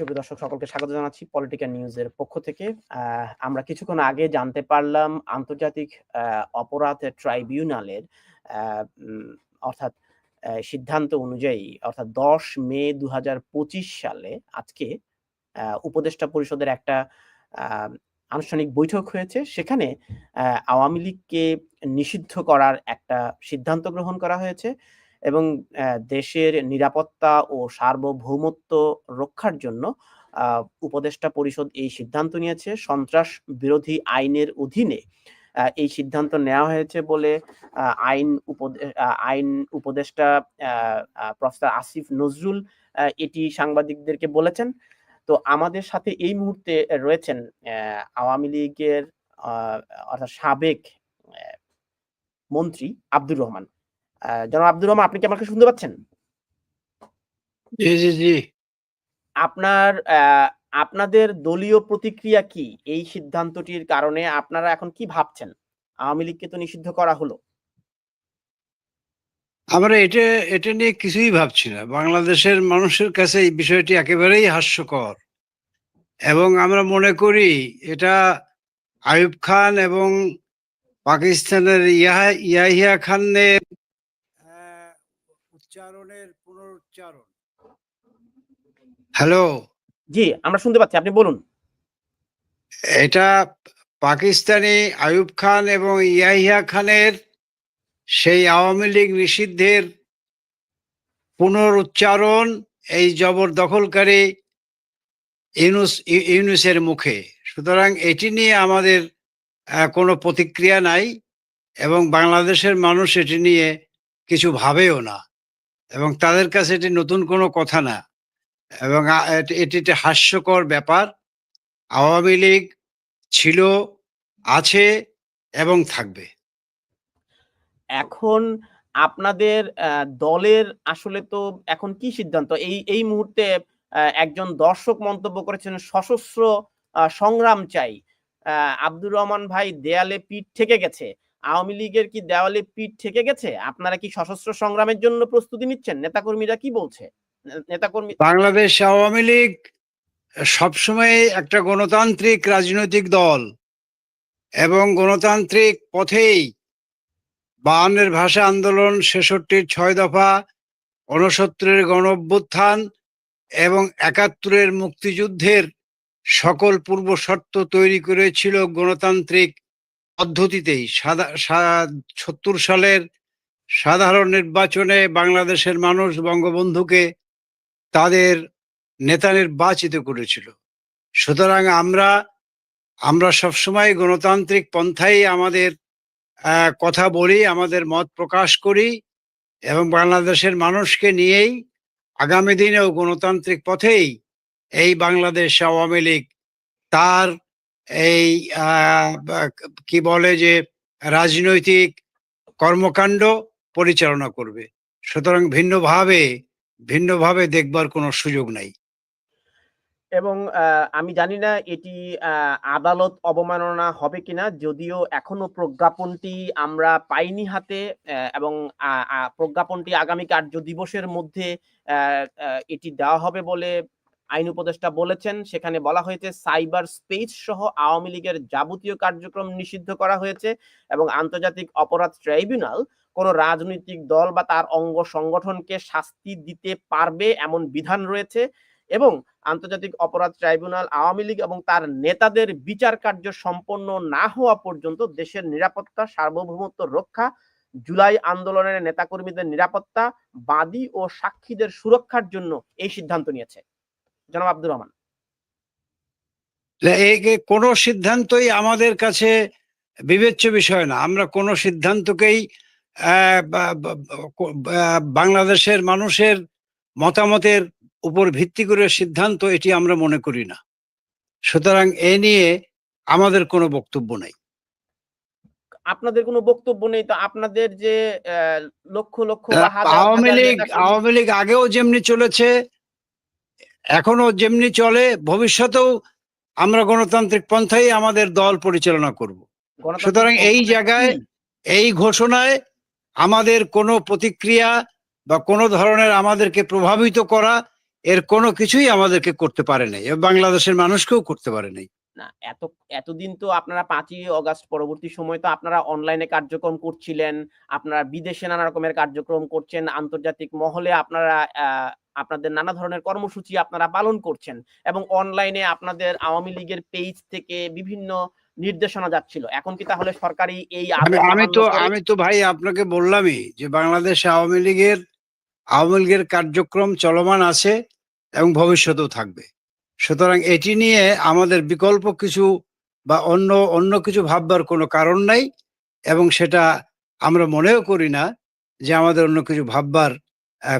সুপ্রিয় দর্শক, সকলকে স্বাগত জানাচ্ছি পলিটিক্যাল নিউজের পক্ষ থেকে। আমরা কিছুক্ষণ আগে জানতে পারলাম আন্তর্জাতিক অপরাধ ট্রাইব্যুনালের অর্থাৎ সিদ্ধান্ত অনুযায়ী, অর্থাৎ দশ মে দু হাজার পঁচিশ সালে আজকে উপদেষ্টা পরিষদের একটা আনুষ্ঠানিক বৈঠক হয়েছে। সেখানে আওয়ামী লীগকে নিষিদ্ধ করার একটা সিদ্ধান্ত গ্রহণ করা হয়েছে। এবং দেশের নিরাপত্তা ও সার্বভৌমত্ব রক্ষার জন্য উপদেষ্টা পরিষদ এই সিদ্ধান্ত নিয়েছে। সন্ত্রাস বিরোধী আইনের অধীনে এই সিদ্ধান্ত নেওয়া হয়েছে বলে আইন আইন উপদেষ্টা প্রফেসর আসিফ নজরুল এটি সাংবাদিকদেরকে বলেছেন। তো আমাদের সাথে এই মুহূর্তে রয়েছেন আওয়ামী লীগের অর্থাৎ সাবেক মন্ত্রী আব্দুর রহমান। জনাব আব্দুর রহমান আপনি কি আমাকে শুনতে পাচ্ছেন? জি জি জি। আপনার আপনাদের দলীয় প্রতিক্রিয়া কি? এই সিদ্ধান্তটির কারণে আপনারা এখন কি ভাবছেন? আওয়ামী লীগকে তো নিষিদ্ধ করা হলো। আমরা এটা এটা নিয়ে কিছুই ভাবছি না। বাংলাদেশের মানুষের কাছে এই বিষয়টি একেবারেই হাস্যকর। এবং আমরা মনে করি এটা আয়ুব খান এবং পাকিস্তানের ইয়াহা ইয়াহিয়া খানের উচ্চারণের পুনরুচ্চারণ। হ্যালো? জি আমরা শুনতে পাচ্ছি আপনি বলুন। এটা পাকিস্তানি আয়ুব খান এবং ইয়াহিয়া খানের সেই আওয়ামী লীগ নিষিদ্ধের পুনরুচ্চারণ এই জবরদখলকারী ইউনুস ইউ- ইউনুসের মুখে। সুতরাং এটি নিয়ে আমাদের আহ, কোনো প্রতিক্রিয়া নাই এবং বাংলাদেশের মানুষ এটি নিয়ে কিছু ভাবেও না। এবং তাদের কাছে এটি নতুন কোনো কথা না। এবং এটি একটি হাস্যকর ব্যাপার। আওয়ামী লীগ ছিল, আছে এবং থাকবে। এখন আপনাদের দলের আসলে তো এখন কি সিদ্ধান্ত? এই এই মুহূর্তে একজন দর্শক মন্তব্য করেছেন, সশস্ত্র সংগ্রাম চাই। আব্দুর রহমান ভাই দেয়ালে পিঠ থেকে গেছে। আওয়ামী লীগের কি দেওয়ালে পিঠ থেকে গেছে? আপনারা কি সশস্ত্র সংগ্রামের জন্য প্রস্তুতি নিচ্ছেন? নেতাকর্মীরা কি বলছে? নেতাকর্মী বাংলাদেশ আওয়ামী লীগ সবসময় একটা গণতান্ত্রিক রাজনৈতিক দল এবং গণতান্ত্রিক পথেই বায়ান্নের ভাষা আন্দোলন ছেষট্টির ছয় দফা, ঊনসত্তরের গণ অভ্যুত্থান এবং একাত্তরের মুক্তিযুদ্ধের সকল পূর্ব শর্ত তৈরি করেছিল গণতান্ত্রিক পদ্ধতিতেই সত্তর সালের সাধারণ নির্বাচনে বাংলাদেশের মানুষ বঙ্গবন্ধুকে তাদের নেতা নির্বাচিত করেছিল। সুতরাং আমরা আমরা সবসময় গণতান্ত্রিক পন্থাই আমাদের কথা বলি, আমাদের মত প্রকাশ করি এবং বাংলাদেশের মানুষকে নিয়েই আগামী দিনেও গণতান্ত্রিক পথেই এই বাংলাদেশ আওয়ামী লীগ তার এই কি বলে যে রাজনৈতিক কর্মকাণ্ড পরিচালনা করবে। সুতরাং ভিন্নভাবে ভিন্নভাবে দেখবার কোনো সুযোগ নাই। এবং আমি জানি না এটি আদালত অবমাননা হবে কিনা, যদিও এখনও প্রজ্ঞাপনটি আমরা পাইনি হাতে এবং প্রজ্ঞাপনটি আগামী কার্য দিবসের মধ্যে এটি দেওয়া হবে বলে আইন উপদেষ্টা বলেছেন, সেখানে বলা হয়েছে সাইবার স্পেস সহ আওয়ামী লীগের যাবতীয় কার্যক্রম নিষিদ্ধ করা হয়েছে এবং আন্তর্জাতিক অপরাধ ট্রাইব্যুনাল কোন রাজনৈতিক দল বা তার অঙ্গ সংগঠনকে শাস্তি দিতে পারবে এমন বিধান রয়েছে এবং আন্তর্জাতিক অপরাধ ট্রাইব্যুনাল, আওয়ামী লীগ এবং তার নেতাদের বিচার কার্য সম্পন্ন না হওয়া পর্যন্ত দেশের নিরাপত্তা, সার্বভৌমত্ব রক্ষা, জুলাই আন্দোলনের নেতাকর্মীদের নিরাপত্তা, বাদী ও সাক্ষীদের সুরক্ষার জন্য এই সিদ্ধান্ত নিয়েছে। জনাব আব্দুর রহমান। কোনো সিদ্ধান্তই আমাদের কাছে বিবেচ্য বিষয় না। আমরা কোনো সিদ্ধান্তকেই বাংলাদেশের মানুষের মতামতের উপর ভিত্তি করে সিদ্ধান্ত এটি আমরা মনে করি না। সুতরাং এ নিয়ে আমাদের কোনো বক্তব্য নেই। আপনাদের কোনো বক্তব্য নেই তো আপনাদের যে লক্ষ লক্ষ আওয়ামী লীগ আওয়ামী লীগ আগেও যেমনি চলেছে এখনও যেমনি চলে ভবিষ্যতেও আমরা গণতান্ত্রিক পন্থাই আমাদের দল পরিচালনা করব। সুতরাং এই জায়গায় এই ঘোষণায় আমাদের কোনো প্রতিক্রিয়া বা কোনো ধরনের আমাদেরকে প্রভাবিত করা এর কোনো কিছুই আমাদেরকে করতে পারে নাই। এবং বাংলাদেশের মানুষকেও করতে পারে নাই। না এত এতদিন তো আপনারা পাঁচই অগাস্ট পরবর্তী সময় তো আপনারা অনলাইনে কার্যক্রম করছিলেন আপনারা বিদেশে নানা রকমের কার্যক্রম করছেন আন্তর্জাতিক মহলে আপনারা আপনাদের নানা ধরনের কর্মসূচি আপনারা পালন করছেন এবং অনলাইনে আপনাদের আওয়ামী লীগের পেজ থেকে বিভিন্ন নির্দেশনা যাচ্ছিল। এখন কি তাহলে সরকারি এই আমি তো আমি তো ভাই আপনাকে বললামই যে বাংলাদেশ আওয়ামী লীগের আওয়ামী লীগের কার্যক্রম চলমান আছে এবং ভবিষ্যতেও থাকবে। সুতরাং এটি নিয়ে আমাদের বিকল্প কিছু বা অন্য অন্য কিছু ভাববার কোনো কারণ নাই এবং সেটা আমরা মনেও করি না যে আমাদের অন্য কিছু ভাববার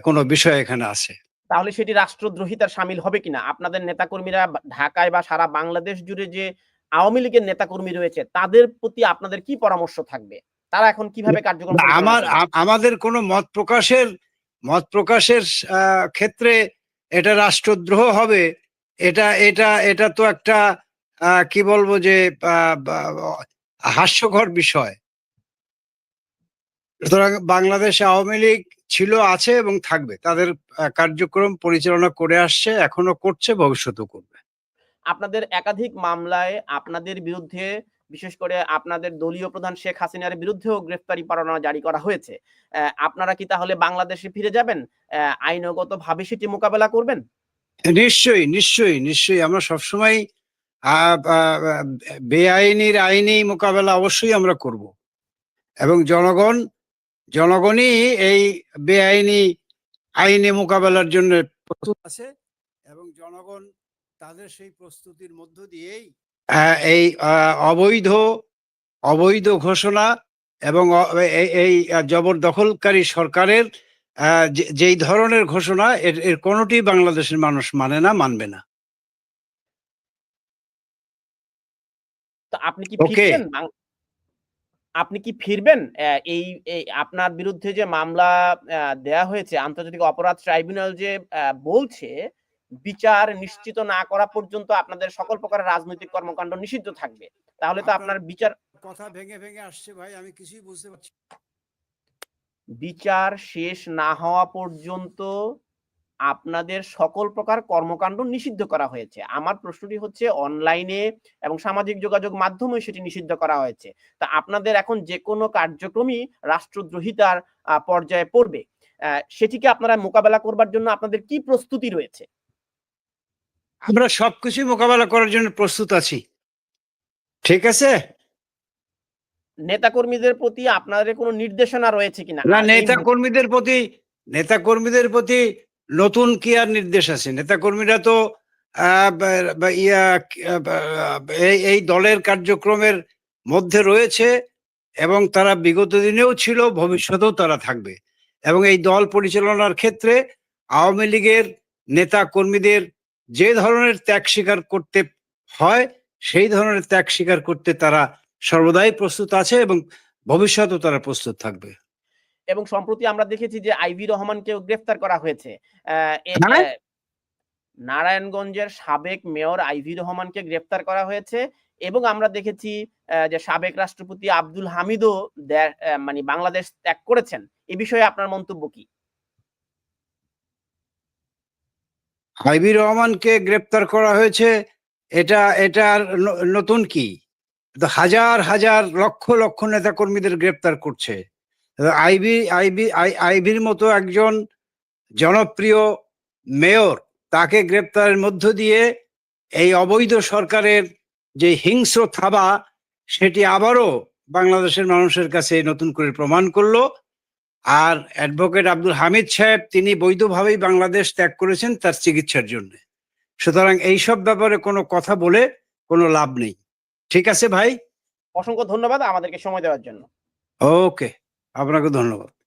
কোনো বিষয় এখানে আছে। তাহলে সেটি রাষ্ট্রদ্রোহিতার সামিল হবে কিনা? আপনাদের নেতাকর্মীরা ঢাকায় বা সারা বাংলাদেশ জুড়ে যে আওয়ামী লীগের নেতাকর্মী রয়েছে তাদের প্রতি আপনাদের কি পরামর্শ থাকবে? তারা এখন কীভাবে কার্যক্রম আমার আমাদের কোনো মত প্রকাশের মত প্রকাশের ক্ষেত্রে এটা রাষ্ট্রদ্রোহ হবে এটা এটা এটা তো একটা কি বলব যে হাস্যকর বিষয়। সুতরাং বাংলাদেশ আওয়ামী লীগ ছিল, আছে এবং থাকবে। তাদের কার্যক্রম পরিচালনা করে আসছে, এখনও করছে, ভবিষ্যতেও করবে। আপনাদের একাধিক মামলায় আপনাদের বিরুদ্ধে, বিশেষ করে আপনাদের দলীয় প্রধান শেখ হাসিনার বিরুদ্ধেও গ্রেফতারি পরোয়ানা জারি করা হয়েছে। আপনারা কি তাহলে বাংলাদেশে ফিরে যাবেন? আইনগত ভাবে সেটি মোকাবেলা করবেন? নিশ্চয়ই নিশ্চয়ই নিশ্চয়ই। আমরা সবসময় বেআইনির আইনি মোকাবেলা অবশ্যই আমরা করব। এবং জনগণ, জনগণই এই বেআইনি আইনি মোকাবেলার জন্য প্রস্তুত আছে এবং জনগণ তাদের সেই প্রস্তুতির মধ্য দিয়েই এই অবৈধ অবৈধ ঘোষণা এবং এই- জবরদখলকারী সরকারের যেই ধরনের ঘোষণা এর এর কোনোটি বাংলাদেশের মানুষ মানে না মানবে না তো আপনি কি. ফিরবেন আপনি কি ফিরবেন এই আপনার বিরুদ্ধে যে মামলা আহ, দেয়া হয়েছে আন্তর্জাতিক অপরাধ ট্রাইব্যুনাল যে আহ, বলছে বিচার নিশ্চিত না করা পর্যন্ত আপনাদের সকল প্রকার রাজনৈতিক কর্মকাণ্ড নিষিদ্ধ থাকবে তাহলে তো আপনার বিচার কথা ভেঙে ভেঙে আসছে ভাই আমি কিছুই বুঝতে পারছি না। বিচার শেষ না হওয়া পর্যন্ত আপনাদের সকল প্রকার কর্মকাণ্ড নিষিদ্ধ করা হয়েছে। আমার প্রশ্নটি হচ্ছে অনলাইনে এবং সামাজিক যোগাযোগ মাধ্যমে সেটি নিষিদ্ধ করা হয়েছে। তা আপনাদের এখন যে কোনো কার্যক্রমই রাষ্ট্রদ্রোহিতার পর্যায়ে পড়বে। সেটিকে আপনারা মোকাবেলা করবার জন্য আপনাদের কি প্রস্তুতি রয়েছে? আমরা সবকিছু মোকাবেলা করার জন্য প্রস্তুত আছি। ঠিক আছে? নেতাকর্মীদের প্রতি আপনাদের কোনো নির্দেশনা রয়েছে কিনা? না আর এই নেতা কর্মীদের প্রতি নেতা কর্মীদের প্রতি নতুন কি আর নির্দেশ আছে? নেতা কর্মীরা তো এই দলের কার্যক্রমের মধ্যে রয়েছে এবং তারা বিগত দিনেও ছিল ভবিষ্যতেও তারা থাকবে। এবং এই দল পরিচালনার ক্ষেত্রে আওয়ামী লীগের নেতা কর্মীদের যে ধরনের ত্যাগ স্বীকার করতে হয় সেই ধরনের ত্যাগ স্বীকার করতে তারা সর্বদাই প্রস্তুত আছে এবং ভবিষ্যতেও তারা প্রস্তুত থাকবে। এবং সম্প্রতি আমরা দেখেছি যে আইভি রহমানকেও গ্রেফতার করা হয়েছে। হ্যাঁ? নারায়ণগঞ্জের সাবেক মেয়র আইভি রহমানকে গ্রেফতার করা হয়েছে এবং আমরা দেখেছি যে সাবেক রাষ্ট্রপতি আব্দুল হামিদও মানে বাংলাদেশ ত্যাগ করেছেন। এ বিষয়ে আপনার মন্তব্য কি? হাইবি রহমানকে গ্রেপ্তার করা হয়েছে এটা এটার নতুন কি? তো হাজার হাজার, লক্ষ লক্ষ নেতা কর্মীদের গ্রেপ্তার করছে। আইবি আইবি আইবির মতো একজন জনপ্রিয় মেয়র তাকে গ্রেপ্তারের মধ্য দিয়ে এই অবৈধ সরকারের যে হিংস্র থাবা, সেটি আবারও বাংলাদেশের মানুষের কাছে নতুন করে প্রমাণ করল। আর অ্যাডভোকেট আব্দুল হামিদ সাহেব, তিনি বৈধভাবেই বাংলাদেশ ত্যাগ করেছেন তার চিকিৎসার জন্য। সুতরাং এইসব ব্যাপারে কোনো কথা বলে কোনো লাভ নেই। ঠিক আছে ভাই। অসংখ্য ধন্যবাদ আমাদেরকে সময় দেওয়ার জন্য। ওকে আপনাকে ধন্যবাদ।